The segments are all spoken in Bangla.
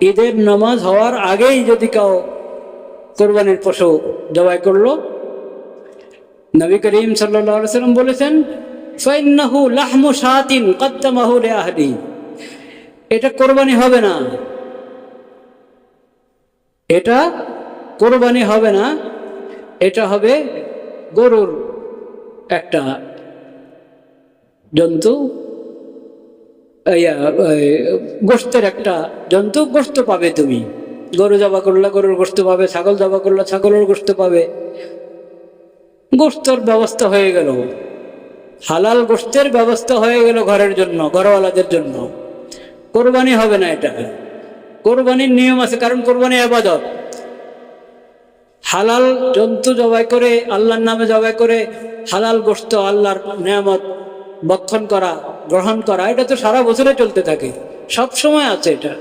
ঈদের নামাজ হওয়ার আগেই যদি কেউ কোরবানির পশু জবাই করল, নবী করিম সাল্লাম বলেছেন লাহমু এটা কোরবানি হবে না। এটা কোরবানি হবে না। এটা হবে গরুর একটা জন্তু গোস্তের একটা জন্তু গোস্ত পাবে তুমি। গরু জবা করলে, গরুর গোস্ত পাবে, ছাগল জবা করলে, ছাগলের গোস্ত পাবে। গোস্তর ব্যবস্থা হয়ে গেল। হালাল গোস্তের ব্যবস্থা হয়ে গেল ঘরের জন্য, ঘরওয়ালাদের জন্য। কোরবানি হবে না এটা। কোরবানির নিয়ম আছে, কারণ কোরবানি আবাদত। হালাল জন্তু জবাই করে, আল্লাহর নামে জবাই করে, হালাল গোস্ত আল্লাহর নিয়ামত বক্ষণ করা, গ্রহণ করা, এটা তো সারা বছরে চলতে থাকে। সব সময় আছে এটা।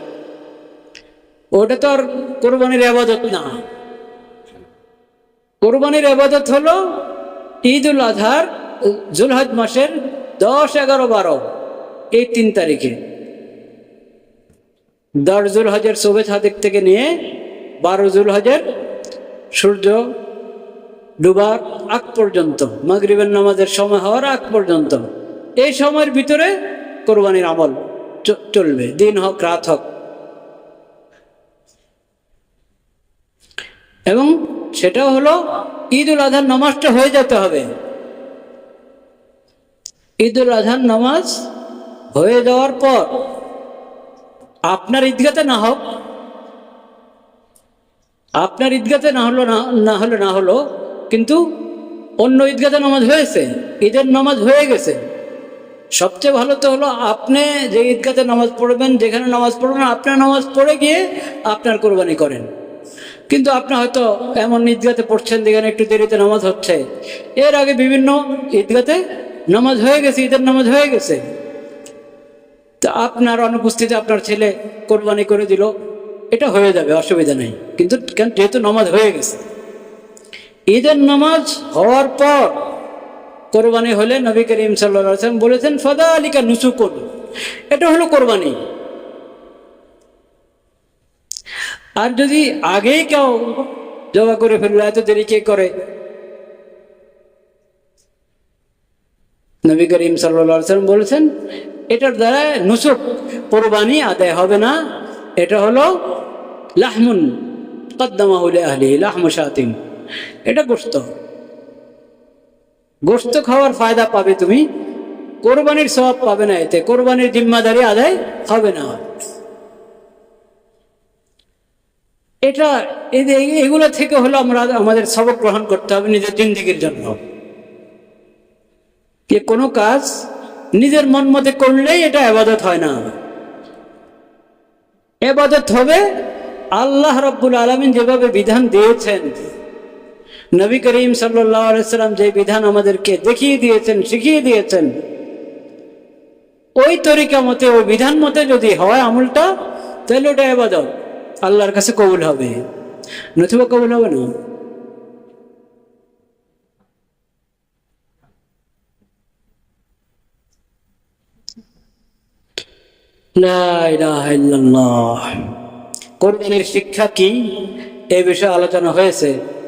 ওটা তো আর কোরবানির আবাদত না। কোরবানির আবাদত হলো ঈদ উল আজহার, জুলহজ মাসের দশ, এগারো, বারো, এই তিন তারিখে। দশ জুল হজের শোভে সাদিক থেকে নিয়ে বারো জুল হজের সূর্য ডুবার আগ পর্যন্ত, মাগরিবের নামাজের সময় হওয়ার আগ পর্যন্ত। এই সময়ের ভিতরে কোরবানির আমল চলবে। দিন হোক, রাত হোক। এবং সেটাও হলো ঈদ উল আজহার নামাজটা হয়ে যেতে হবে। ঈদ উল আজহার নামাজ হয়ে যাওয়ার পর আপনার ঈদগাতে না হোক, আপনার ঈদগাতে না হলো না হলে না হলো, কিন্তু অন্য ঈদগাতে নামাজ হয়েছে। ঈদের নামাজ হয়ে গেছে। সবচেয়ে ভালো তো হলো আপনি যে ঈদগাতে নামাজ পড়বেন, যেখানে নামাজ পড়বেন, আপনার নামাজ পড়ে গিয়ে আপনার কোরবানি করেন। কিন্তু আপনি হয়তো এমন ঈদগাতে পড়ছেন যেখানে একটু দেরিতে নামাজ হচ্ছে। এর আগে বিভিন্ন ঈদগাতে নামাজ হয়ে গেছে, ঈদের নামাজ হয়ে গেছে। তা আপনার অনুপস্থিতি আপনার ছেলে কোরবানি করে দিল, এটা হয়ে যাবে, অসুবিধা নেই। কিন্তু যেহেতু নামাজ হয়ে গেছে। ঈদের নামাজ হওয়ার পর কোরবানি হলে নবী করিম সাল্লাম বলেছেন ফদা আলিকা নুসুকুন। এটা হলো কোরবানি। আর যদি আগেই কেউ জবা করে ফেলল, এত দেরি কে করে? নবী করিম সাল্লাম বলেছেন, এটার দ্বারা নুসুক, কোরবানি আদায় হবে না। এটা হলো লাহমুন কদ্দামাহুলে আহলি লাহমু শাতিন এটা গোস্ত গোস্ত খাওয়ার ফায়দা পাবে তুমি। কোরবানির স্বভাব পাবে না এতে। কোরবানির জিম্মাদারি আদায় হবে না। এটা এগুলো থেকে হলো আমরা আমাদের সবক গ্রহণ করতে হবে নিজের জিন্দিগির জন্য। যে কোনো কাজ নিজের মন মতে করলেই এটা আবাদত হয় না। এবাদত হবে আল্লাহ রব্বুল আলমিন যেভাবে বিধান দিয়েছেন নবী করিম সাল্লাম যে বিধান আমাদেরকে দেখিয়ে দিয়েছেন, শিখিয়ে দিয়েছেন, ওই তরিকা মতে, ওই বিধান মতে যদি হয় আমলটা, তাহলে ওটা এবাদত আল্লাহর কাছে কবুল হবে। নতুবা কবুল হবে না? কোরবানির শিক্ষা কি? এ বিষয়ে আলোচনা হয়েছে।